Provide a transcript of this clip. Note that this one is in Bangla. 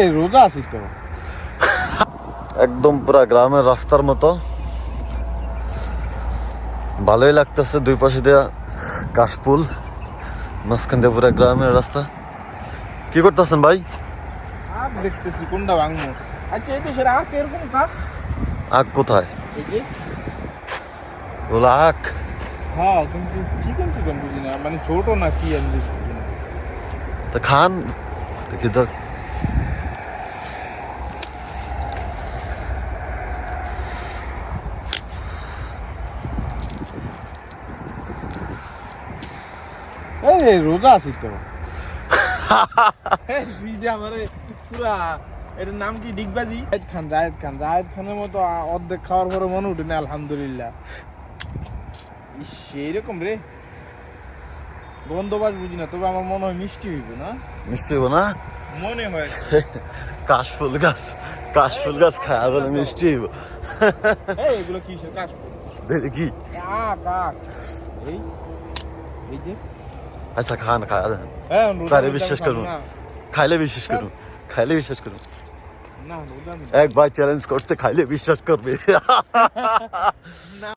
এই রোজা আছি তো। একদম পুরা গ্রামের রাস্তার মতো। ভালোই লাগতেছে দুই পাশে দেওয়া কাশফুল মাঝখান দিয়ে পুরা গ্রামের রাস্তা। কি করতেছেন ভাই? আখ দেখতেছি কোনটা ভাঙবো? আচ্ছা এই তো সেটা আখ এরকম কাক আখ কোথায়? ওলা আখ। হ্যাঁ কিন্তু চিকেন চিকেন বুঝি না। মানে ছোট না কি আমি বুঝতেছি না। তা খান। দেখি তো। এই রোজা আছি তো। এটার নাম কি, ডিগবাজি? জায়েদ খান জায়েদ খান, জায়েদ খানের মতো অর্ধেক খাওয়ার পরে মনে উঠে না, আলহামদুলিল্লাহ। সেইরকম রে। গন্ধবাস বুঝি না, তবে আমার মনে হয় মিষ্টি হইব না? মিষ্টি হইব না? মনে হয়। কাশফুল গাছ কাশফুল গাছ খায় বলে মিষ্টি হইব। এগুলো কি এই এই যে। আচ্ছা খান খায় হ্যাঁ তারে রোজা বিশ্বাস আমি করব। খাব না। খাইলে বিশ্বাস করুন। খাইলে বিশ্বাস করুন। না রোজা আমি এক ভাই চ্যালেঞ্জ করছে খাইলে বিশ্বাস করবে।